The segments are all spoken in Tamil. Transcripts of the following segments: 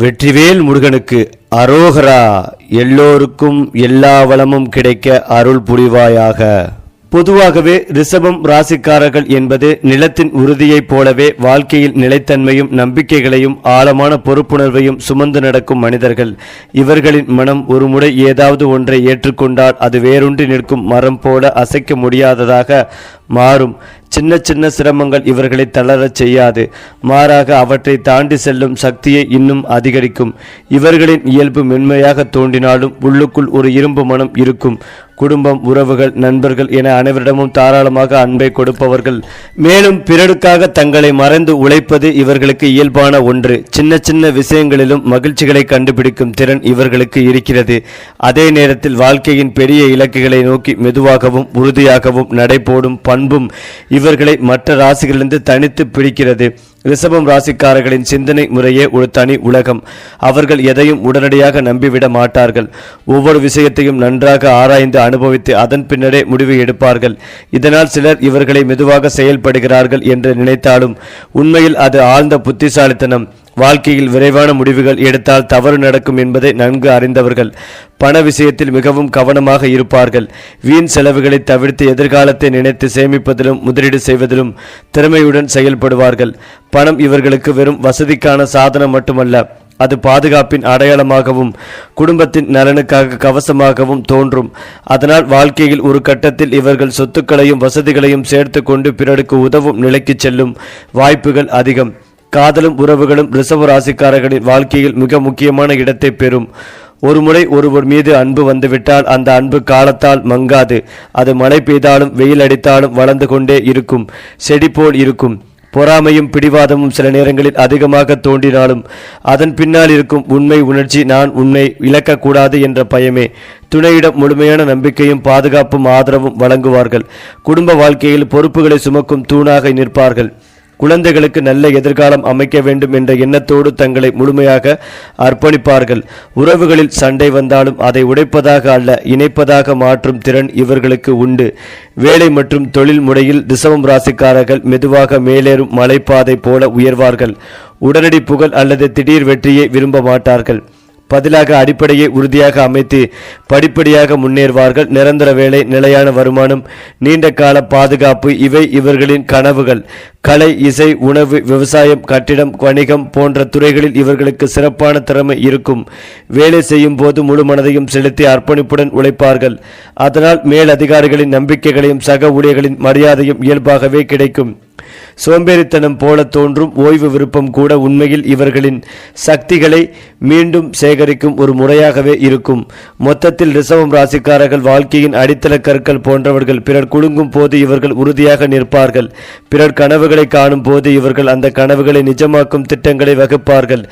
வெற்றிவேல் முருகனுக்கு அரோகரா. எல்லோருக்கும் எல்லா வளமும் கிடைக்க அருள் புரிவாயாக. பொதுவாகவே ரிஷபம் ராசிக்காரர்கள் என்பது நிலத்தின் உறுதியைப் போலவே வாழ்க்கையில் நிலைத்தன்மையும் நம்பிக்கைகளையும் ஆழமான பொறுப்புணர்வையும் சுமந்து நடக்கும் மனிதர்கள். இவர்களின் மனம் ஒரு முறை ஏதாவது ஒன்றை ஏற்றுக்கொண்டால் அது வேரூன்றி நிற்கும் மரம் போல அசைக்க முடியாததாக மாறும். சின்ன சின்ன சிரமங்கள் இவர்களை தளரச் செய்யாது. மாறாக அவற்றை தாண்டி செல்லும் சக்தியை இன்னும் அதிகரிக்கும். இவர்களின் இயல்பு மென்மையாக தோன்றினாலும் உள்ளுக்குள் ஒரு இரும்பு மனம் இருக்கும். குடும்பம் உறவுகள் நண்பர்கள் என அனைவரிடமும் தாராளமாக அன்பை கொடுப்பவர்கள். மேலும் பிறருக்காக தங்களை மறைந்து உழைப்பது இவர்களுக்கு இயல்பான ஒன்று. சின்ன சின்ன விஷயங்களிலும் மகிழ்ச்சிகளை கண்டுபிடிக்கும் திறன் இவர்களுக்கு இருக்கிறது. அதே நேரத்தில் வாழ்க்கையின் பெரிய இலக்குகளை நோக்கி மெதுவாகவும் உறுதியாகவும் நடைபோடும் அன்பும் இவர்களை மற்ற ராசிகளிலிருந்து தனித்து பிடிக்கிறது ரிஷபம் ராசிக்காரர்களின் சிந்தனை முறையே ஒரு தனி உலகம். அவர்கள் எதையும் உடனடியாக நம்பிவிட மாட்டார்கள். ஒவ்வொரு விஷயத்தையும் நன்றாக ஆராய்ந்து அனுபவித்து அதன் பின்னரே முடிவு எடுப்பார்கள். இதனால் சிலர் இவர்களை மெதுவாக செயல்படுகிறார்கள் என்று நினைத்தாலும் உண்மையில் அது ஆழ்ந்த புத்திசாலித்தனம். வாழ்க்கையில் விரைவான முடிவுகள் எடுத்தால் தவறு நடக்கும் என்பதை நன்கு அறிந்தவர்கள் பண விஷயத்தில் மிகவும் கவனமாக இருப்பார்கள். வீண் செலவுகளை தவிர்த்து எதிர்காலத்தை நினைத்து சேமிப்பதிலும் முதலீடு செய்வதிலும் திறமையுடன் செயல்படுவார்கள். பணம் இவர்களுக்கு வெறும் வசதிக்கான சாதனம் மட்டுமல்ல அது பாதுகாப்பின் அடையாளமாகவும் குடும்பத்தின் நலனுக்காக கவசமாகவும் தோன்றும். அதனால் வாழ்க்கையில் ஒரு கட்டத்தில் இவர்கள் சொத்துக்களையும் வசதிகளையும் சேர்த்து கொண்டு பிறருக்கு உதவும் நிலைக்கு செல்லும் வாய்ப்புகள் அதிகம். காதலும் உறவுகளும் ரிசர்வ் ராசிக்காரர்களின் வாழ்க்கையில் மிக முக்கியமான இடத்தை பெறும். ஒருமுறை ஒருவர் மீது அன்பு வந்துவிட்டால் அந்த அன்பு காலத்தால் மங்காது. அது மழை பெய்தாலும் வெயில் அடித்தாலும் வளர்ந்து கொண்டே இருக்கும். செடி போல் இருக்கும். பொறாமையும் பிடிவாதமும் சில நேரங்களில் அதிகமாக தோன்றினாலும் அதன் பின்னால் இருக்கும் உண்மை உணர்ச்சி நான் உன்னை இழக்கக்கூடாது என்ற பயமே. துணையிடம் முழுமையான நம்பிக்கையும் பாதுகாப்பும் ஆதரவும் வழங்குவார்கள். குடும்ப வாழ்க்கையில் பொறுப்புகளை சுமக்கும் தூணாக நிற்பார்கள். குழந்தைகளுக்கு நல்ல எதிர்காலம் அமைக்க வேண்டும் என்ற எண்ணத்தோடு தங்களை முழுமையாக அர்ப்பணிப்பார்கள். உறவுகளில் சண்டை வந்தாலும் அதை உடைப்பதாக அல்ல இணைப்பதாக மாற்றும் திறன் இவர்களுக்கு உண்டு. வேலை மற்றும் தொழில் முறையில் ரிசவம் ராசிக்காரர்கள் மெதுவாக மேலேறும் மலைப்பாதை போல உயர்வார்கள். உடனடி புகழ் அல்லது திடீர் வெற்றியை விரும்ப மாட்டார்கள். பதிலாக அடிப்படையை உறுதியாக அமைத்து படிப்படியாக முன்னேறுவார்கள். நிரந்தர வேலை நிலையான வருமானம் நீண்ட கால பாதுகாப்பு இவை இவர்களின் கனவுகள். கலை இசை உணவு விவசாயம் கட்டிடம் வணிகம் போன்ற துறைகளில் இவர்களுக்கு சிறப்பான திறமை இருக்கும். வேலை செய்யும் போது முழு மனதையும் செலுத்தி அர்ப்பணிப்புடன் உழைப்பார்கள். அதனால் மேல் அதிகாரிகளின் நம்பிக்கைகளையும் சக ஊழியர்களின் மரியாதையும் இயல்பாகவே கிடைக்கும். சோம்பேறித்தனம் போல தோன்றும் ஓய்வு விருப்பம் கூட உண்மையில் இவர்களின் சக்திகளை மீண்டும் சேகரிக்கும் ஒரு முறையாகவே இருக்கும். மொத்தத்தில் ரிசவம் ராசிக்காரர்கள் வாழ்க்கையின் அடித்தள கற்கள் போன்றவர்கள் பிறர் குலுங்கும் போது இவர்கள் உறுதியாக நிற்பார்கள். பிறர் கனவுகளை காணும் போது இவர்கள் அந்த கனவுகளை நிஜமாக்கும் திட்டங்களை வகுப்பார்கள்.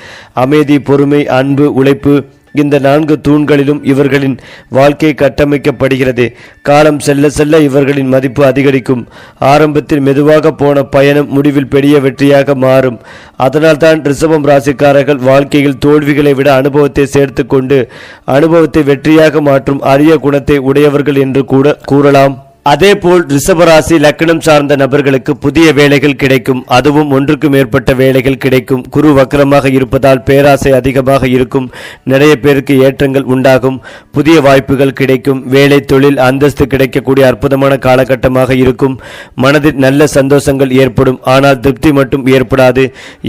அமைதி பொறுமை அன்பு உழைப்பு இந்த நான்கு தூண்களிலும் இவர்களின் வாழ்க்கை கட்டமைக்கப்படுகிறது. காலம் செல்ல செல்ல இவர்களின் மதிப்பு அதிகரிக்கும். ஆரம்பத்தில் மெதுவாக போன பயணம் முடிவில் பெரிய வெற்றியாக மாறும். அதனால்தான் ரிஷபம் ராசிக்காரர்கள் வாழ்க்கையில் தோல்விகளை விட அனுபவத்தை சேர்த்து கொண்டு அனுபவத்தை வெற்றியாக மாற்றும் அரிய குணத்தை உடையவர்கள் என்று கூட கூறலாம். அதேபோல் ரிஷபராசி லக்கணம் சார்ந்த நபர்களுக்கு புதிய வேலைகள் கிடைக்கும். அதுவும் ஒன்றுக்கு மேற்பட்ட வேலைகள் கிடைக்கும். குரு வக்கரமாக இருப்பதால் பேராசை அதிகமாக இருக்கும். நிறைய பேருக்கு ஏற்றங்கள் உண்டாகும். புதிய வாய்ப்புகள் கிடைக்கும். வேலை தொழில் அந்தஸ்து கிடைக்கக்கூடிய அற்புதமான காலகட்டமாக இருக்கும். மனதில் நல்ல சந்தோஷங்கள் ஏற்படும். ஆனால் திருப்தி மட்டும் ஏற்படாது.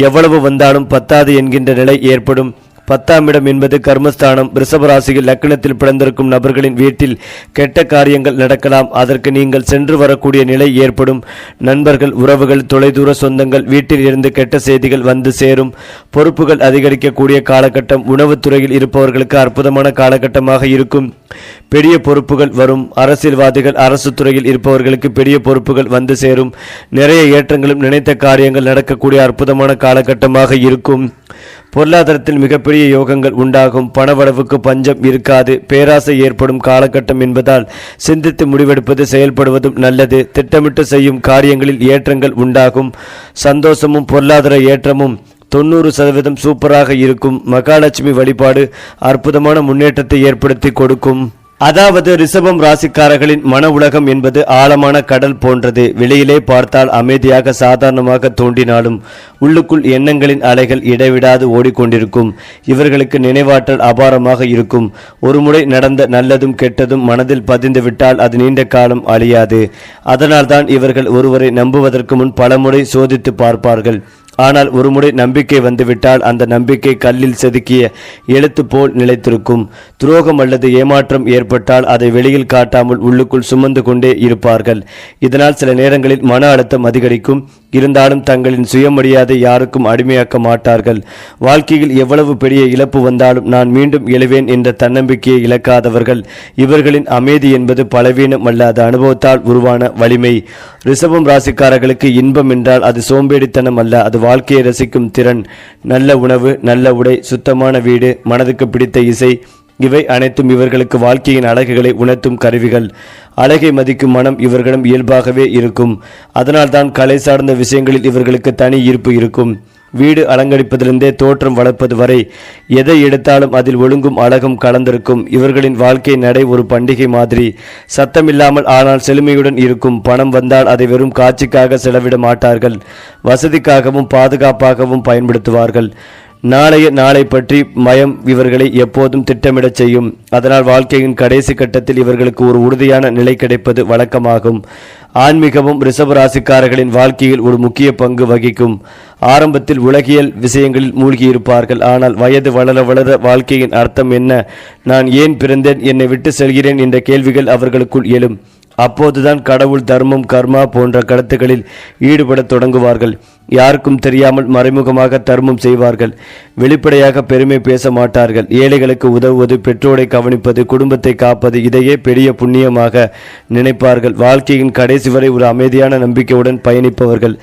எவ்வளவு வந்தாலும் பத்தாது என்கின்ற நிலை ஏற்படும். பத்தாம் இடம் என்பது கர்மஸ்தானம். ரிஷபராசியில் லக்னத்தில் பிறந்திருக்கும் நபர்களின் வீட்டில் கெட்ட காரியங்கள் நடக்கலாம். அதற்கு நீங்கள் சென்று வரக்கூடிய நிலை ஏற்படும். நண்பர்கள் உறவுகள் தொலைதூர சொந்தங்கள் வீட்டில் இருந்து கெட்ட செய்திகள் வந்து சேரும். பொறுப்புகள் அதிகரிக்கக்கூடிய காலகட்டம். உணவுத்துறையில் இருப்பவர்களுக்கு அற்புதமான காலகட்டமாக இருக்கும். பெரிய பொறுப்புகள் வரும். அரசியல்வாதிகள் அரசு துறையில் இருப்பவர்களுக்கு பெரிய பொறுப்புகள் வந்து சேரும். நிறைய ஏற்றங்களும் நினைத்த காரியங்கள் நடக்கக்கூடிய அற்புதமான காலகட்டமாக இருக்கும். பொருளாதாரத்தில் மிகப்பெரிய யோகங்கள் உண்டாகும். பணவளவுக்கு பஞ்சம் இருக்காது. பேராசை ஏற்படும் காலகட்டம் என்பதால் சிந்தித்து முடிவெடுப்பது செயல்படுவதும் நல்லது. திட்டமிட்டு செய்யும் காரியங்களில் ஏற்றங்கள் உண்டாகும். சந்தோஷமும் பொருளாதார ஏற்றமும் தொண்ணூறு சதவீதம் சூப்பராக இருக்கும். மகாலட்சுமி வழிபாடு அற்புதமான முன்னேற்றத்தை ஏற்படுத்தி கொடுக்கும். அதாவது ரிஷபம் ராசிக்காரர்களின் மன உலகம் என்பது ஆழமான கடல் போன்றது. வெளியிலே பார்த்தால் அமைதியாக சாதாரணமாக தோன்றினாலும் உள்ளுக்குள் எண்ணங்களின் அலைகள் இடைவிடாது ஓடிக்கொண்டிருக்கும். இவர்களுக்கு நினைவாற்றல் அபாரமாக இருக்கும். ஒருமுறை நடந்த நல்லதும் கெட்டதும் மனதில் பதிந்துவிட்டால் அது நீண்ட காலம் அழியாது. அதனால்தான் இவர்கள் ஒருவரை நம்புவதற்கு முன் பலமுறை சோதித்து பார்ப்பார்கள். ஆனால் ஒருமுறை நம்பிக்கை வந்துவிட்டால் அந்த நம்பிக்கை கல்லில் செதுக்கிய எழுத்து போல் நிலைத்திருக்கும். துரோகம் அல்லது ஏமாற்றம் ஏற்பட்டால் அதை வெளியில் காட்டாமல் உள்ளுக்குள் சுமந்து கொண்டே இருப்பார்கள். இதனால் சில நேரங்களில் மன அழுத்தம் அதிகரிக்கும். இருந்தாலும் தங்களின் சுயமரியாதை யாருக்கும் அடிமையாக்க மாட்டார்கள். வாழ்க்கையில் எவ்வளவு பெரிய இழப்பு வந்தாலும் நான் மீண்டும் எழுவேன் என்ற தன்னம்பிக்கையை இழக்காதவர்கள். இவர்களின் அமைதி என்பது பலவீனம் அல்லாத அனுபவத்தால் உருவான வலிமை. ரிசபம் ராசிக்காரர்களுக்கு இன்பம் என்றால் அது சோம்பேறித்தனம் அல்ல அது வாழ்க்கையை ரசிக்கும் திறன். நல்ல உணவு நல்ல உடை சுத்தமான வீடு மனதுக்கு பிடித்த இசை இவை அனைத்தும் இவர்களுக்கு வாழ்க்கையின் அழகுகளை உணர்த்தும் கருவிகள். அழகை மதிக்கும் மனம் இவர்களிடம் இயல்பாகவே இருக்கும். அதனால்தான் கலை சார்ந்த விஷயங்களில் இவர்களுக்கு தனி ஈர்ப்பு இருக்கும். வீடு அலங்கரிப்பதிலிருந்தே தோற்றம் வளர்ப்பது வரை எதை எடுத்தாலும் அதில் ஒழுங்கும் அழகும் கலந்திருக்கும். இவர்களின் வாழ்க்கை நடை ஒரு பண்டிகை மாதிரி. சத்தமில்லாமல் ஆனால் செழுமையுடன் இருக்கும். பணம் வந்தால் அதை வெறும் காட்சிக்காக செலவிட மாட்டார்கள். வசதிக்காகவும் பாதுகாப்பாகவும் பயன்படுத்துவார்கள். நாளைய நாளை பற்றி மயம் இவர்களை எப்போதும் திட்டமிடச் செய்யும். அதனால் வாழ்க்கையின் கடைசி கட்டத்தில் இவர்களுக்கு ஒரு உறுதியான நிலை கிடைப்பது வழக்கமாகும். ஆன்மீகமும் ரிஷப ராசிக்காரர்களின் வாழ்க்கையில் ஒரு முக்கிய பங்கு வகிக்கும். ஆரம்பத்தில் உலகியல் விஷயங்களில் மூழ்கியிருப்பார்கள். ஆனால் வயது வளர வளர வாழ்க்கையின் அர்த்தம் என்ன? நான் ஏன் பிறந்தேன்? என்னை விட்டு செல்கிறேன்? என்ற கேள்விகள் அவர்களுக்குள் எழும். அப்போதுதான் கடவுள் தர்மம் கர்மா போன்ற கருத்துக்களில் ஈடுபடத் தொடங்குவார்கள். யாருக்கும் தெரியாமல் மறைமுகமாக தர்மம் செய்வார்கள். வெளிப்படையாக பெருமை பேச மாட்டார்கள். ஏழைகளுக்கு உதவுவது பெற்றோரை கவனிப்பது குடும்பத்தை காப்பது இதையே பெரிய புண்ணியமாக நினைப்பார்கள். வாழ்க்கையின் கடைசி வரை ஒரு அமைதியான நம்பிக்கையுடன் பயணிப்பவர்கள்.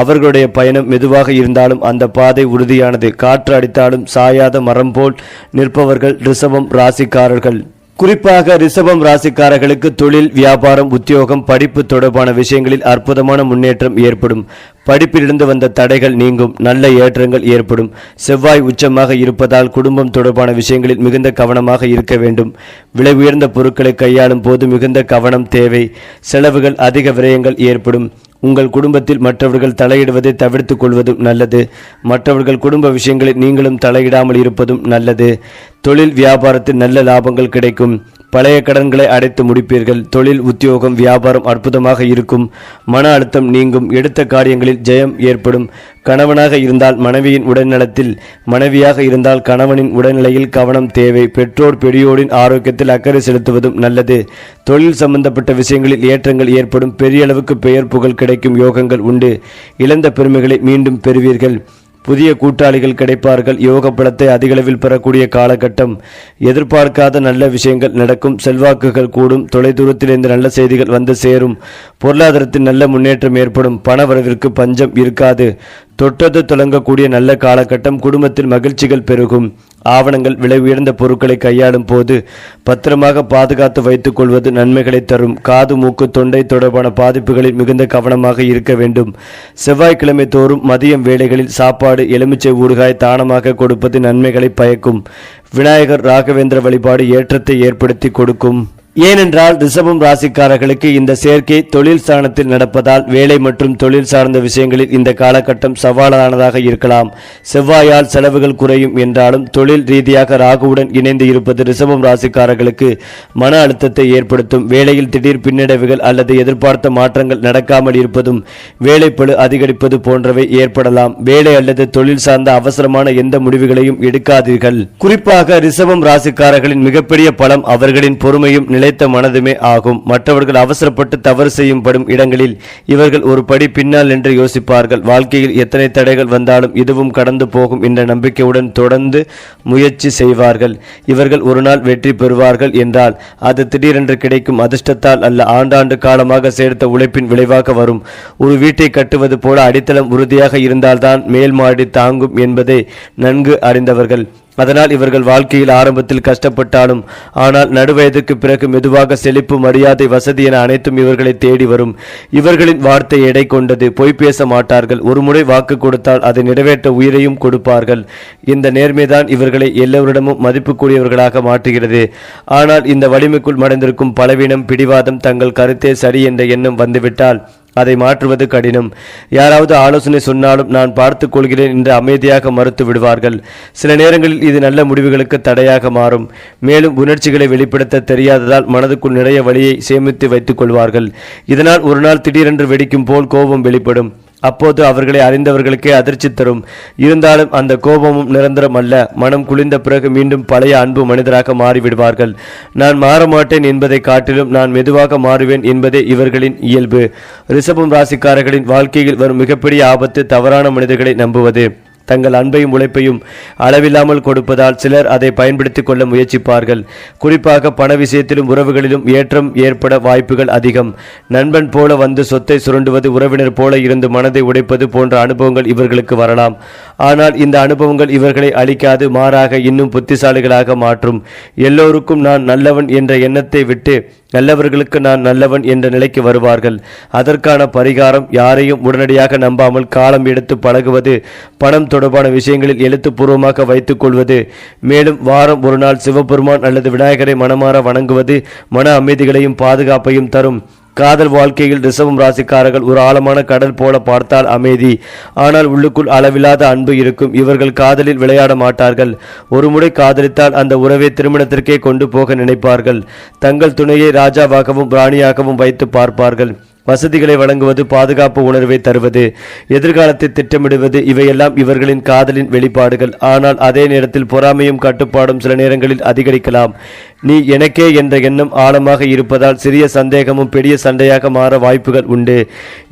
அவர்களுடைய பயணம் மெதுவாக இருந்தாலும் அந்த பாதை உறுதியானது. காற்று அடித்தாலும் சாயாத மரம் போல் நிற்பவர்கள் ரிஷபம் ராசிக்காரர்கள். குறிப்பாக ரிஷபம் ராசிக்காரர்களுக்கு தொழில் வியாபாரம் உத்தியோகம் படிப்பு தொடர்பான விஷயங்களில் அற்புதமான முன்னேற்றம் ஏற்படும். படிப்பிலிருந்து வந்த தடைகள் நீங்கும். நல்ல ஏற்றங்கள் ஏற்படும். செவ்வாய் உச்சமாக இருப்பதால் குடும்பம் தொடர்பான விஷயங்களில் மிகுந்த கவனமாக இருக்க வேண்டும். விலை உயர்ந்த பொருட்களை கையாளும் போது மிகுந்த கவனம் தேவை. செலவுகள் அதிக விரயங்கள் ஏற்படும். உங்கள் குடும்பத்தில் மற்றவர்கள் தலையிடுவதை தவிர்த்து கொள்வதும் நல்லது. மற்றவர்கள் குடும்ப விஷயங்களில் நீங்களும் தலையிடாமல் இருப்பதும் நல்லது. தொழில் வியாபாரத்தில் நல்ல லாபங்கள் கிடைக்கும். பழைய கடன்களை அடைத்து முடிப்பீர்கள். தொழில் உத்தியோகம் வியாபாரம் அற்புதமாக இருக்கும். மன அழுத்தம் நீங்கும். எடுத்த காரியங்களில் ஜெயம் ஏற்படும். கணவனாக இருந்தால் மனைவியின் உடல்நலத்தில் மனைவியாக இருந்தால் கணவனின் உடல்நிலையில் கவனம் தேவை. பெற்றோர் பெரியோரின் ஆரோக்கியத்தில் அக்கறை செலுத்துவதும் நல்லது. தொழில் சம்பந்தப்பட்ட விஷயங்களில் ஏற்றங்கள் ஏற்படும். பெரிய அளவுக்கு பெயர் புகழ் கிடைக்கும் யோகங்கள் உண்டு. இழந்த பெருமைகளை மீண்டும் பெறுவீர்கள். புதிய கூட்டாளிகள் கிடைப்பார்கள். யோக பலத்தை அதிகளவில் பெறக்கூடிய காலகட்டம் எதிர்பார்க்காத நல்ல விஷயங்கள் நடக்கும். செல்வாக்குகள் கூடும். தொலைதூரத்திலிருந்து நல்ல செய்திகள் வந்து சேரும். பொருளாதாரத்தில் நல்ல முன்னேற்றம் ஏற்படும். பணவரவிற்கு பஞ்சம் இருக்காது. தொட்டது தொடங்கக்கூடிய நல்ல காலகட்டம் குடும்பத்தில் மகிழ்ச்சிகள் பெருகும். ஆவணங்கள் விலை உயர்ந்த பொருட்களை கையாளும் போது பத்திரமாக பாதுகாத்து வைத்துக் கொள்வது நன்மைகளை தரும். காது மூக்கு தொண்டை தொடர்பான பாதிப்புகளில் மிகுந்த கவனமாக இருக்க வேண்டும். செவ்வாய்க்கிழமை தோறும் மதியம் வேளைகளில் சாப்பாடு எலுமிச்சை ஊறுகாய் தானமாக கொடுப்பது நன்மைகளை பயக்கும். விநாயகர் ராகவேந்திர வழிபாடு ஏற்றத்தை ஏற்படுத்தி கொடுக்கும். ஏனென்றால் ரிஷபம் ராசிக்காரர்களுக்கு இந்த சேர்க்கை தொழில் ஸ்தானத்தில் நடப்பதால் வேலை மற்றும் தொழில் சார்ந்த விஷயங்களில் இந்த காலகட்டம் சவாலானதாக இருக்கலாம். செவ்வாயால் செலவுகள் குறையும் என்றாலும் தொழில் ரீதியாக ராகுவுடன் இணைந்து இருப்பது ரிஷபம் ராசிக்காரர்களுக்கு மன அழுத்தத்தை ஏற்படுத்தும். வேலையில் திடீர் பின்னடைவுகள் அல்லது எதிர்பார்த்த மாற்றங்கள் நடக்காமல் இருப்பதும் வேலைப்பழு அதிகரிப்பது போன்றவை ஏற்படலாம். வேலை அல்லது தொழில் சார்ந்த அவசரமான எந்த முடிவுகளையும் எடுக்காதீர்கள். குறிப்பாக ரிஷபம் ராசிக்காரர்களின் மிகப்பெரிய பலம் அவர்களின் பொறுமையும் நிலைத்த மனதுமே ஆகும். மற்றவர்கள் அவசரப்பட்டு தவறு செய்யும்படும் இடங்களில் இவர்கள் ஒரு படி பின்னால் என்று யோசிப்பார்கள். வாழ்க்கையில் எத்தனை தடைகள் வந்தாலும் இதுவும் கடந்து போகும் என்ற நம்பிக்கையுடன் தொடர்ந்து முயற்சி செய்வார்கள். இவர்கள் ஒரு நாள் வெற்றி பெறுவார்கள் என்றால் அது திடீரென்று கிடைக்கும் அதிர்ஷ்டத்தால் அல்ல. ஆண்டாண்டு காலமாக சேர்த்த உழைப்பின் விளைவாக வரும். ஒரு வீட்டை கட்டுவது போல அடித்தளம் உறுதியாக இருந்தால்தான் மேல் மாடி தாங்கும் என்பதை நன்கு அறிந்தவர்கள். அதனால் இவர்கள் வாழ்க்கையில் ஆரம்பத்தில் கஷ்டப்பட்டாலும் ஆனால் நடுவயதுக்கு பிறகு மெதுவாக செழிப்பு மரியாதை வசதி என அனைத்தும் இவர்களை தேடி வரும். இவர்களின் வார்த்தை எடை கொண்டது பொய் பேச மாட்டார்கள். ஒருமுறை வாக்கு கொடுத்தால் அதை நிறைவேற்ற உயிரையும் கொடுப்பார்கள். இந்த நேர்மைதான் இவர்களை எல்லோரிடமும் மதிப்புக்குரியவர்களாக மாற்றுகிறது. ஆனால் இந்த வலிமைக்குள் மடைந்திருக்கும் பலவீனம் பிடிவாதம் தங்கள் கருத்தே சரி என்ற எண்ணம் வந்துவிட்டால் அதை மாற்றுவது கடினம். யாராவது ஆலோசனை சொன்னாலும் நான் பார்த்துக் கொள்கிறேன் என்று அமைதியாக மறுத்து விடுவார்கள். சில நேரங்களில் இது நல்ல முடிவுகளுக்கு தடையாக மாறும். மேலும் உணர்ச்சிகளை வெளிப்படுத்த தெரியாததால் மனதுக்குள் நிறைய வழியை சேமித்து வைத்துக் கொள்வார்கள். இதனால் ஒரு நாள் திடீரென்று வெடிக்கும் போல் கோபம் வெளிப்படும். அப்போது அவர்களை அறிந்தவர்களுக்கே அதிர்ச்சி தரும். இருந்தாலும் அந்த கோபமும் நிரந்தரம் அல்ல. மனம் குளிர்ந்த பிறகு மீண்டும் பழைய அன்பு மனிதராக மாறிவிடுவார்கள். நான் மாற மாட்டேன் என்பதை காட்டிலும் நான் மெதுவாக மாறுவேன் என்பதே இவர்களின் இயல்பு. ரிஷபம் ராசிக்காரர்களின் வாழ்க்கையில் வரும் மிகப்பெரிய ஆபத்து தவறான மனிதர்களை நம்புவது. தங்கள் அன்பையும் உழைப்பையும் அளவில்லாமல் கொடுப்பதால் சிலர் அதை பயன்படுத்திக் கொள்ள முயற்சிப்பார்கள். குறிப்பாக பண விஷயத்திலும் உறவுகளிலும் ஏற்றம் ஏற்பட வாய்ப்புகள் அதிகம். நண்பன் போல வந்து சொத்தை சுரண்டுவது உறவினர் போல இருந்து மனதை உடைப்பது போன்ற அனுபவங்கள் இவர்களுக்கு வரலாம். ஆனால் இந்த அனுபவங்கள் இவர்களை அழிக்காது மாறாக இன்னும் புத்திசாலிகளாக மாற்றும். எல்லோருக்கும் நான் நல்லவன் என்ற எண்ணத்தை விட்டு நல்லவர்களுக்கு நான் நல்லவன் என்ற நிலைக்கு வருவார்கள். அதற்கான பரிகாரம் யாரையும் உடனடியாக நம்பாமல் காலம் எடுத்து பழகுவது பணம் தொடர்பான விஷயங்களில் எழுத்துப்பூர்வமாக வைத்துக் கொள்வது மேலும் வாரம் ஒரு நாள் சிவபெருமான் அல்லது விநாயகரை மனமாற வணங்குவது மன அமைதிகளையும் பாதுகாப்பையும் தரும். காதல் வாழ்க்கையில் ரிசவம் ராசிக்காரர்கள் ஒரு ஆழமான கடல் போல பார்த்தால் அமைதி. ஆனால் உள்ளுக்குள் அளவில்லாத அன்பு இருக்கும். இவர்கள் காதலில் விளையாட மாட்டார்கள். ஒருமுறை காதலித்தால் அந்த உறவை திருமணத்திற்கே கொண்டு போக நினைப்பார்கள். தங்கள் துணையை ராஜாவாகவும் ராணியாகவும் வைத்து பார்ப்பார்கள். வசதிகளை வழங்குவது பாதுகாப்பு உணர்வை தருவது எதிர்காலத்தை திட்டமிடுவது இவையெல்லாம் இவர்களின் காதலின் வெளிப்பாடுகள். ஆனால் அதே நேரத்தில் பொறாமையும் கட்டுப்பாடும் சில நேரங்களில் அதிகரிக்கலாம். நீ எனக்கே என்ற எண்ணம் ஆழமாக இருப்பதால் சிறிய சந்தேகமும் பெரிய சண்டையாக மாற வாய்ப்புகள் உண்டு.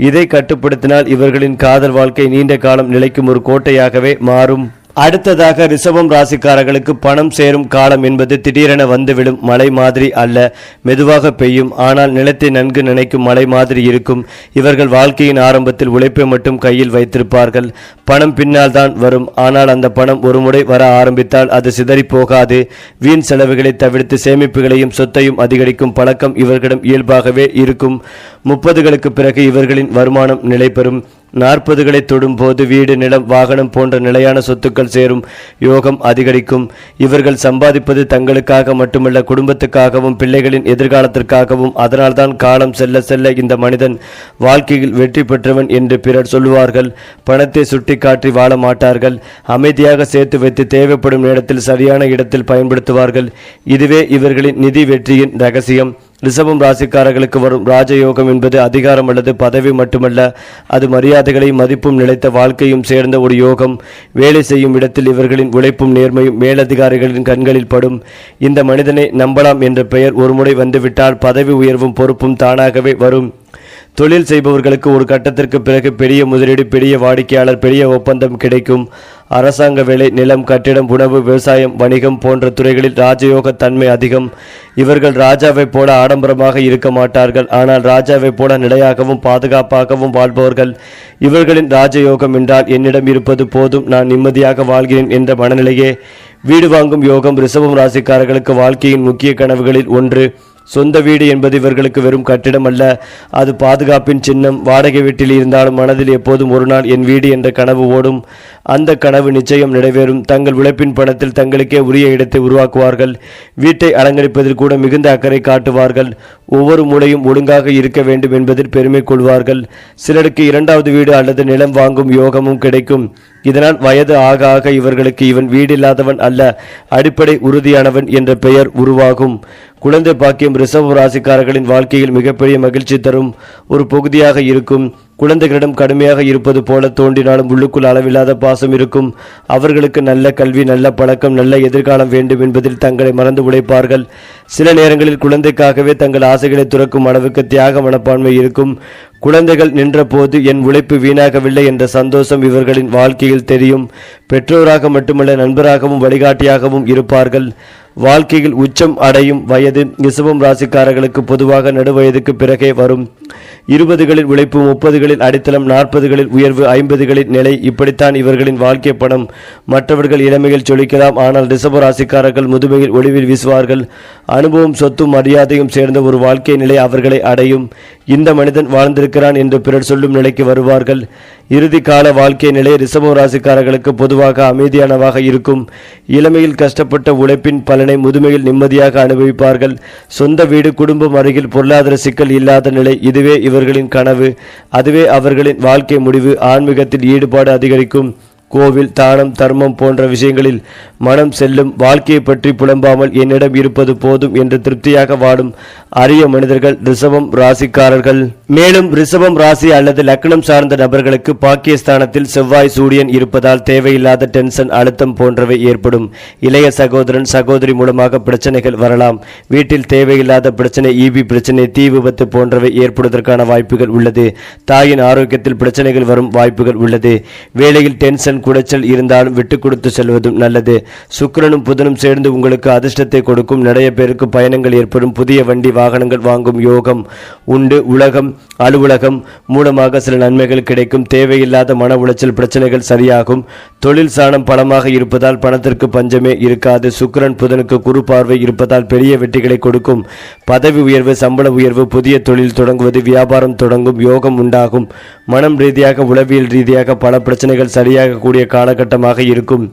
இதை கட்டுப்படுத்தினால் இவர்களின் காதல் வாழ்க்கை நீண்ட காலம் நிலைக்கும் ஒரு கோட்டையாகவே மாறும். அடுத்ததாக ரிஷபம் ராசிக்காரர்களுக்கு பணம் சேரும் காலம் என்பது திடீரென வந்துவிடும் மழை மாதிரி அல்ல. மெதுவாக பெய்யும். ஆனால் நிலத்தை நன்கு நினைக்கும் மழை மாதிரி இருக்கும். இவர்கள் வாழ்க்கையின் ஆரம்பத்தில் உழைப்பை மட்டும் கையில் வைத்திருப்பார்கள். பணம் பின்னால் தான் வரும். ஆனால் அந்த பணம் ஒரு முறை வர ஆரம்பித்தால் அது சிதறி போகாது. வீண் செலவுகளை தவிர்த்து சேமிப்புகளையும் சொத்தையும் அதிகரிக்கும் பழக்கம் இவர்களிடம் இயல்பாகவே இருக்கும். முப்பதுகளுக்கு பிறகு இவர்களின் வருமானம் நிலைபெறும். நாற்பதுகளை தொடும்போது வீடு நிலம் வாகனம் போன்ற நிலையான சொத்துக்கள் சேரும். யோகம் அதிகரிக்கும். இவர்கள் சம்பாதிப்பது தங்களுக்காக மட்டுமல்ல குடும்பத்துக்காகவும் பிள்ளைகளின் எதிர்காலத்திற்காகவும். அதனால்தான் காலம் செல்ல செல்ல இந்த மனிதன் வாழ்க்கையில் வெற்றி பெற்றவன் என்று பிறர் சொல்லுவார்கள். பணத்தை சுட்டிக்காட்டி வாழ மாட்டார்கள். அமைதியாக சேர்த்து வைத்து தேவைப்படும் நேரத்தில் சரியான இடத்தில் பயன்படுத்துவார்கள். இதுவே இவர்களின் நிதி வெற்றியின் ரகசியம். ரிஷபம் ராசிக்காரர்களுக்கு வரும் ராஜயோகம் என்பது அதிகாரம் அல்லது பதவி மட்டுமல்ல அது மரியாதைகளையும் மதிப்பும் நிலைத்த வாழ்க்கையும் சேர்ந்த ஒரு யோகம். வேலை செய்யும் இடத்தில் இவர்களின் உழைப்பும் நேர்மையும் மேலதிகாரிகளின் கண்களில் படும். இந்த மனிதனை நம்பலாம் என்ற பெயர் ஒருமுறை வந்துவிட்டால் பதவி உயர்வும் பொறுப்பும் தானாகவே வரும். தொழில் செய்பவர்களுக்கு ஒரு கட்டத்திற்கு பிறகு பெரிய முதலீடு பெரிய வாடிக்கையாளர் பெரிய ஒப்பந்தம் கிடைக்கும். அரசாங்க வேலை நிலம் கட்டிடம் உணவு விவசாயம் வணிகம் போன்ற துறைகளில் ராஜயோக தன்மை அதிகம். இவர்கள் ராஜாவைப் போல ஆடம்பரமாக இருக்க மாட்டார்கள். ஆனால் ராஜாவைப் போல நிலையாகவும் பாதுகாப்பாகவும் வாழ்பவர்கள் இவர்களின் ராஜயோகம் என்றால் என்னிடம் இருப்பது போதும். நான் நிம்மதியாக வாழ்கிறேன் என்ற மனநிலையே. வீடு வாங்கும் யோகம் ரிசவம் ராசிக்காரர்களுக்கு வாழ்க்கையின் முக்கிய கனவுகளில் ஒன்று. சொந்த வீடு என்பது இவர்களுக்கு வெறும் கட்டிடம் அல்ல. அது பாதுகாப்பின் சின்னம். வாடகை வீட்டில் இருந்தாலும் மனதில் எப்போதும் ஒரு நாள் என் வீடு என்ற கனவு ஓடும். அந்த கனவு நிச்சயம் நிறைவேறும். தங்கள் உழைப்பின் பணத்தில் தங்களுக்கே உரிய இடத்தை உருவாக்குவார்கள். வீட்டை அலங்கரிப்பதில் கூட மிகுந்த அக்கறை காட்டுவார்கள். ஒவ்வொரு மூலையும் ஒழுங்காக இருக்க வேண்டும் என்பதில் பெருமை கொள்வார்கள். சிலருக்கு இரண்டாவது வீடு அல்லது நிலம் வாங்கும் யோகமும் கிடைக்கும். இதனால் வயது ஆக ஆக இவர்களுக்கு இவன் வீடில்லாதவன் அல்ல அடிப்படை உறுதியானவன் என்ற பெயர் உருவாகும். குழந்தை பாக்கியம் ரிசர்வ் ராசிக்காரர்களின் வாழ்க்கையில் மிகப்பெரிய மகிழ்ச்சி தரும் ஒரு பகுதியாக இருக்கும். குழந்தைகளிடம் கடுமையாக இருப்பது போல தோன்றினாலும் உள்ளுக்குள் அளவில்லாத பாசம் இருக்கும். அவர்களுக்கு நல்ல கல்வி நல்ல பழக்கம் நல்ல எதிர்காலம் வேண்டும் என்பதில் தங்களை மறந்து உழைப்பார்கள். சில நேரங்களில் குழந்தைக்காகவே தங்கள் ஆசைகளை துறக்கும் அளவுக்கு தியாக மனப்பான்மை இருக்கும். குழந்தைகள் நின்றபோது என் உழைப்பு வீணாகவில்லை என்ற சந்தோஷம் இவர்களின் வாழ்க்கையில் தெரியும். பெற்றோராக மட்டுமல்ல நண்பராகவும் வழிகாட்டியாகவும் இருப்பார்கள். வாழ்க்கையில் உச்சம் அடையும் வயது ரிஷபம் ராசிக்காரர்களுக்கு பொதுவாக நடுவயதுக்கு பிறகே வரும். இருபதுகளில் உழைப்பு முப்பதுகளில் அடித்தளம் நாற்பதுகளில் உயர்வு ஐம்பதுகளில் நிலை. இப்படித்தான் இவர்களின் வாழ்க்கை படம் மற்றவர்கள் இளமையில் சொலிக்கலாம் ஆனால் ரிஷப ராசிக்காரர்கள் முதுமையில் ஒளிவில் வீசுவார்கள். அனுபவம் சொத்தும் மரியாதையும் சேர்ந்த ஒரு வாழ்க்கை நிலை அவர்களை அடையும். இந்த மனிதன் வாழ்ந்திருக்கிறான் என்று பிறர் சொல்லும் நிலைக்கு வருவார்கள். இறுதி கால வாழ்க்கை நிலை ரிஷப ராசிக்காரர்களுக்கு பொதுவாக அமைதியானவாக இருக்கும். இளமையில் கஷ்டப்பட்ட உழைப்பின் பல பலனை முதுமையில் நிம்மதியாக அனுபவிப்பார்கள். சொந்த வீடு குடும்பம் அருகில் பொருளாதார சிக்கல் இல்லாத நிலை இதுவே இவர்களின் கனவு. அதுவே அவர்களின் வாழ்க்கை முடிவு. ஆன்மீகத்தில் ஈடுபாடு அதிகரிக்கும். கோவில் தானம் தர்மம் போன்ற விஷயங்களில் மனம் செல்லும் வாழ்க்கையை பற்றி புலம்பாமல் என்னிடம் இருப்பது போதும் என்று திருப்தியாக வாடும் அரிய மனிதர்கள் ரிஷபம் ராசிக்காரர்கள். மேலும் ரிஷபம் ராசி அல்லது லக்னம் சார்ந்த நபர்களுக்கு பாக்கியஸ்தானத்தில் செவ்வாய் சூரியன் இருப்பதால் தேவையில்லாத டென்ஷன் அழுத்தம் போன்றவை ஏற்படும். இளைய சகோதரன் சகோதரி மூலமாக பிரச்சனைகள் வரலாம். வீட்டில் தேவையில்லாத பிரச்சனை ஈபி பிரச்சனை தீ விபத்து போன்றவை ஏற்படுவதற்கான வாய்ப்புகள் உள்ளது. தாயின் ஆரோக்கியத்தில் பிரச்சனைகள் வரும் வாய்ப்புகள் உள்ளது. வேலையில் டென்ஷன் குடைச்சல் இருந்தாலும் விட்டு கொடுத்து செல்வதும் நல்லது. சுக்கரனும் புதனும் சேர்ந்து உங்களுக்கு அதிர்ஷ்டத்தை கொடுக்கும். நிறைய பேருக்கு பயணங்கள் ஏற்படும். புதிய வண்டி வாகனங்கள் வாங்கும் யோகம் உண்டு. உலகம் அலுவலகம் மூலமாக சில நன்மைகள் கிடைக்கும். தேவையில்லாத மன உளைச்சல் பிரச்சனைகள் சரியாகும். தொழில் சாணம் பலமாக இருப்பதால் பணத்திற்கு பஞ்சமே இருக்காது. சுக்கரன் புதனுக்கு குறு பார்வை இருப்பதால் பெரிய வெற்றிகளை கொடுக்கும். பதவி உயர்வு சம்பள உயர்வு புதிய தொழில் தொடங்குவது வியாபாரம் தொடங்கும் யோகம் உண்டாகும். மனம் ரீதியாக உளவியல் ரீதியாக பல பிரச்சனைகள் சரியாக இருக்கக்கூடிய காலகட்டமாக இருக்கும்.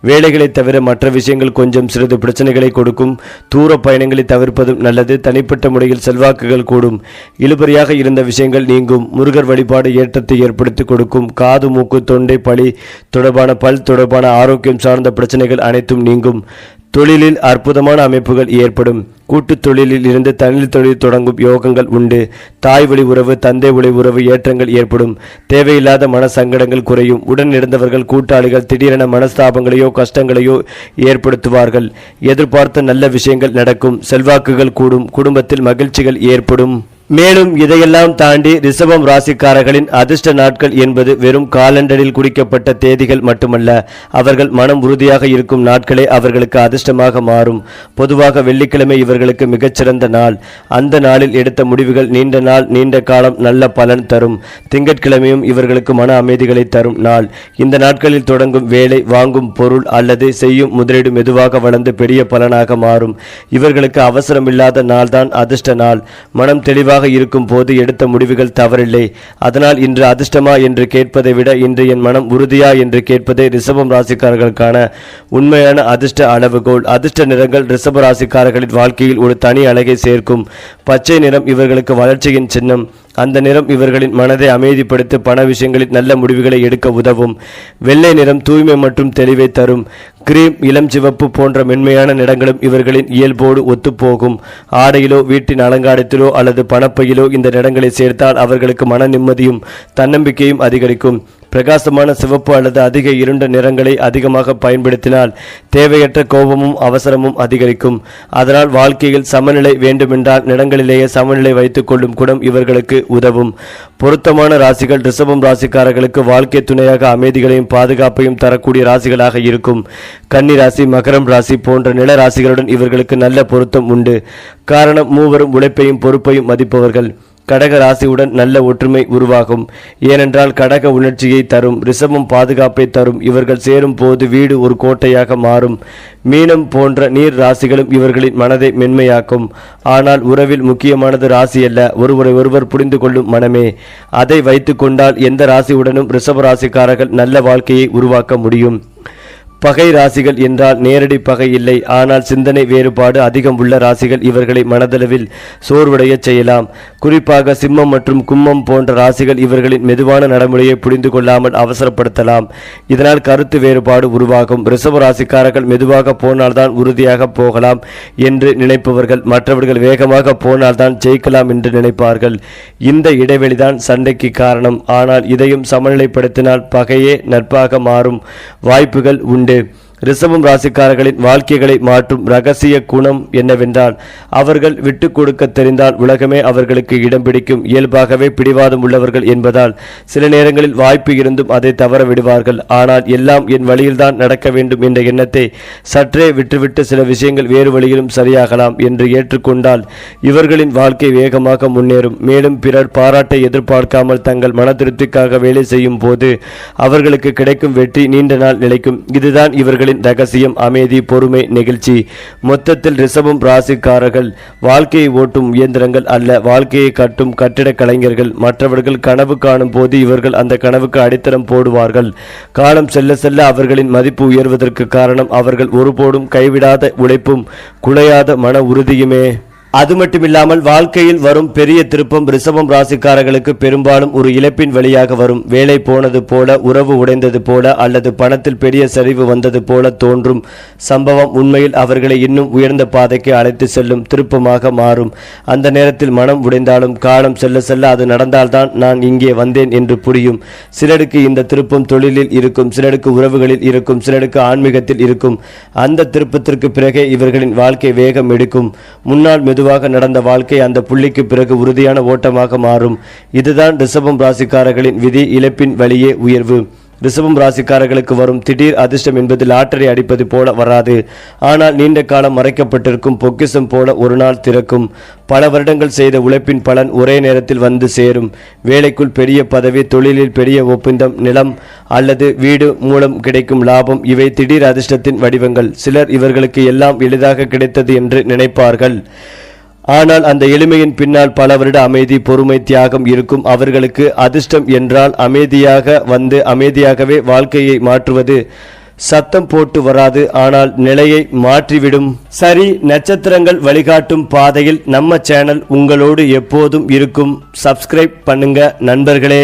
வேலைகளை தவிர மற்ற விஷயங்கள் கொஞ்சம் சிறிது பிரச்சனைகளை கொடுக்கும். தூர பயணங்களை தவிர்ப்பதும் நல்லது. தனிப்பட்ட முறையில் செல்வாக்குகள் கூடும். இழுபறியாக இருந்த விஷயங்கள் நீங்கும். முருகர் வழிபாடு ஏற்றத்தை ஏற்படுத்தி கொடுக்கும். காது மூக்கு தொண்டை பழி தொடர்பான பல் தொடர்பான ஆரோக்கியம் சார்ந்த பிரச்சனைகள் அனைத்தும் நீங்கும். தொழிலில் அற்புதமான அமைப்புகள் ஏற்படும். கூட்டுத் தொழிலில் இருந்து தனி தொழில் தொடங்கும் யோகங்கள் உண்டு. தாய் வழி உறவு தந்தை வழி உறவு ஏற்றங்கள் ஏற்படும். தேவையில்லாத மன சங்கடங்கள் குறையும். உடன் இருந்தவர்கள் கூட்டாளிகள் திடீரென மனஸ்தாபங்களையோ கஷ்டங்களையோ ஏற்படுத்துவார்கள். எதிர்பார்த்த நல்ல விஷயங்கள் நடக்கும். செல்வாக்குகள் கூடும். குடும்பத்தில் மகிழ்ச்சிகள் ஏற்படும். மேலும் இதையெல்லாம் தாண்டி ரிஷபம் ராசிக்காரர்களின் அதிர்ஷ்ட நாட்கள் என்பது வெறும் காலண்டரில் குறிக்கப்பட்ட தேதிகள் மட்டுமல்ல அவர்கள் மனம் உறுதியாக இருக்கும் நாட்களே அவர்களுக்கு அதிர்ஷ்டமாக மாறும். பொதுவாக வெள்ளிக்கிழமை இவர்களுக்கு மிகச்சிறந்த நாள். அந்த நாளில் எடுத்த முடிவுகள் நீண்ட நாள் நீண்ட காலம் நல்ல பலன் தரும். திங்கட்கிழமையும் இவர்களுக்கு மன அமைதிகளை தரும் நாள். இந்த நாட்களில் தொடங்கும் வேலை வாங்கும் பொருள் அல்லது செய்யும் முதலீடு மெதுவாக வளர்ந்து பெரிய பலனாக மாறும். இவர்களுக்கு அவசரமில்லாத நாள்தான் அதிர்ஷ்ட நாள். மனம் தெளிவாக இருக்கும் போது எடுத்த முடிவுகள் தவறில்லை. அதனால் இன்று அதிர்ஷ்டமா என்று கேட்பதை விட இன்று என் மனம் உறுதியா என்று கேட்பதே ரிஷபம் ராசிக்காரர்களுக்கான உண்மையான அதிர்ஷ்ட அளவுகோல். அதிர்ஷ்ட நிறங்கள் ரிஷப ராசிக்காரர்களின் வாழ்க்கையில் ஒரு தனி அழகை சேர்க்கும். பச்சை நிறம் இவர்களுக்கு வளர்ச்சியின் சின்னம். அந்த நிறம் இவர்களின் மனதை அமைதிப்படுத்தி பண விஷயங்களில் நல்ல முடிவுகளை எடுக்க உதவும். வெள்ளை நிறம் தூய்மை மற்றும் தெளிவை தரும். கிரீம் இளம் சிவப்பு போன்ற மென்மையான நிறங்களும் இவர்களின் இயல்போடு ஒத்துப்போகும். ஆடையிலோ வீட்டின் அலங்காரத்திலோ அல்லது பணப்பையிலோ இந்த நிறங்களை சேர்த்தால் அவர்களுக்கு மன நிம்மதியும் தன்னம்பிக்கையும் அதிகரிக்கும். பிரகாசமான சிவப்பு அல்லது அதிக இருண்ட நிறங்களை அதிகமாக பயன்படுத்தினால் தேவையற்ற கோபமும் அவசரமும் அதிகரிக்கும். அதனால் வாழ்க்கையில் சமநிலை வேண்டுமென்றால் நிறங்களிலேயே சமநிலை வைத்துக் கொள்ளும் குணம் இவர்களுக்கு உதவும். பொருத்தமான ராசிகள் ரிஷபம் ராசிக்காரர்களுக்கு வாழ்க்கை துணையாக அமைதிகளையும் பாதுகாப்பையும் தரக்கூடிய ராசிகளாக இருக்கும். கன்னி ராசி மகரம் ராசி போன்ற நில ராசிகளுடன் இவர்களுக்கு நல்ல பொருத்தம் உண்டு. காரணம் மூவரும் உழைப்பையும் பொறுப்பையும் மதிப்பவர்கள். கடக ராசியுடன் நல்ல ஒற்றுமை உருவாகும். ஏனென்றால் கடக உணர்ச்சியை தரும் ரிஷபம் பாதுகாப்பை தரும் இவர்கள் சேரும் போது வீடு ஒரு கோட்டையாக மாறும். மீனம் போன்ற நீர் ராசிகளும் இவர்களின் மனதை மென்மையாக்கும். ஆனால் உறவில் முக்கியமானது ராசி அல்ல ஒருவரை ஒருவர் புரிந்து கொள்ளும் மனமே. அதை வைத்துக்கொண்டால் எந்த ராசியுடனும் ரிஷப ராசிக்காரர்கள் நல்ல வாழ்க்கையை உருவாக்க முடியும். பகை ராசிகள் என்றால் நேரடி பகை இல்லை. ஆனால் சிந்தனை வேறுபாடு அதிகம் உள்ள ராசிகள் இவர்களை மனதளவில் சோர்வடையச் செய்யலாம். குறிப்பாக சிம்மம் மற்றும் கும்மம் போன்ற ராசிகள் இவர்களின் மெதுவான நடைமுறையை புரிந்து கொள்ளாமல் அவசரப்படுத்தலாம். இதனால் கருத்து வேறுபாடு உருவாகும். ரிசர்வ் ராசிக்காரர்கள் மெதுவாக போனால்தான் உறுதியாக போகலாம் என்று நினைப்பவர்கள் மற்றவர்கள் வேகமாக போனால்தான் ஜெயிக்கலாம் என்று நினைப்பார்கள். இந்த இடைவெளிதான் சண்டைக்கு காரணம். ஆனால் இதையும் சமநிலைப்படுத்தினால் பகையே நட்பாக மாறும். வாய்ப்புகள் உண்டு de ரிசவம் ராசிக்காரர்களின் வாழ்க்கைகளை மாற்றும் ரகசிய குணம் என்னவென்றால் அவர்கள் விட்டு கொடுக்க தெரிந்தால் உலகமே அவர்களுக்கு இடம் பிடிக்கும். இயல்பாகவே பிடிவாதம் உள்ளவர்கள் என்பதால் சில நேரங்களில் வாய்ப்பு இருந்தும் அதை தவற விடுவார்கள். ஆனால் எல்லாம் என் வழியில்தான் நடக்க வேண்டும் என்ற எண்ணத்தை சற்றே விட்டுவிட்டு சில விஷயங்கள் வேறு வழியிலும் சரியாகலாம் என்று ஏற்றுக்கொண்டால் இவர்களின் வாழ்க்கை வேகமாக முன்னேறும். மேலும் பிறர் பாராட்டை எதிர்பார்க்காமல் தங்கள் மன திருப்திக்காக வேலை செய்யும் போது அவர்களுக்கு கிடைக்கும் வெற்றி நீண்ட நாள் நிலைக்கும். இதுதான் இவர்களின் ரகசியம் அமைதி பொறுமை நெகிழ்ச்சி. மொத்தத்தில் ரிஷபம் ராசிக்காரர்கள். வாழ்க்கையை ஓட்டும் இயந்திரங்கள் அல்ல. வாழ்க்கையை கட்டும் கட்டிடக் கலைஞர்கள். மற்றவர்கள் கனவு காணும் போது இவர்கள் அந்த கனவுக்கு அடித்தளம் போடுவார்கள். காலம் செல்ல செல்ல அவர்களின் மதிப்பு உயர்வதற்கு காரணம் அவர்கள் ஒருபோடும் கைவிடாத உழைப்பும் குலையாத மன உறுதியுமே. அது மட்டுமில்லாமல் வாழ்க்கையில் வரும் பெரிய திருப்பம் ரிசவம் ராசிக்காரர்களுக்கு பெரும்பாலும் ஒரு இழப்பின் வழியாக வரும். வேலை போனது போல உறவு உடைந்தது போல அல்லது பணத்தில் பெரிய சரிவு வந்தது போல தோன்றும் சம்பவம் உண்மையில் அவர்களை இன்னும் உயர்ந்த பாதைக்கு அழைத்து செல்லும் திருப்பமாக மாறும். அந்த நேரத்தில் மனம் உடைந்தாலும் காலம் செல்ல செல்ல அது நடந்தால்தான் நான் இங்கே வந்தேன் என்று புரியும். சிலருக்கு இந்த திருப்பம் தொழிலில் இருக்கும் சிலருக்கு உறவுகளில் இருக்கும் சிலருக்கு ஆன்மீகத்தில் இருக்கும். அந்த திருப்பத்திற்கு பிறகே இவர்களின் வாழ்க்கை வேகம் எடுக்கும். முன்னால் மெதுவாக நடந்த வாழ்க்கை அந்த புள்ளிக்கு பிறகு உறுதியான ஓட்டமாக மாறும். இதுதான் ரிஷபம் ராசிக்காரர்களின் விதி இழப்பின் வழியே உயர்வு. ரிஷபம் ராசிக்காரர்களுக்கு வரும் திடீர் அதிர்ஷ்டம் என்பது லாட்டரி அடிப்பது போல வராது. ஆனால் நீண்ட காலம் மறைக்கப்பட்டிருக்கும் பொக்கிஷம் போல ஒரு நாள் திறக்கும். பல வருடங்கள் செய்த உழைப்பின் பலன் ஒரே நேரத்தில் வந்து சேரும். வேலைக்குள் பெரிய பதவி தொழிலில் பெரிய ஒப்பந்தம் நிலம் அல்லது வீடு மூலம் கிடைக்கும் லாபம் இவை திடீர் அதிர்ஷ்டத்தின் வடிவங்கள். சிலர் இவர்களுக்கு எல்லாம் எளிதாக கிடைத்தது என்று நினைப்பார்கள். ஆனால் அந்த எளிமையின் பின்னால் பல வருட அமைதி பொறுமை தியாகம் இருக்கும் அவர்களுக்கு அதிர்ஷ்டம் என்றால் அமைதியாக வந்து அமைதியாகவே வாழ்க்கையை மாற்றுவது சத்தம் போட்டு வராது ஆனால் நிலையை மாற்றிவிடும். சரி நட்சத்திரங்கள் வழிகாட்டும் பாதையில் நம்ம சேனல் உங்களோடு எப்போதும் இருக்கும். சப்ஸ்கிரைப் பண்ணுங்க நண்பர்களே.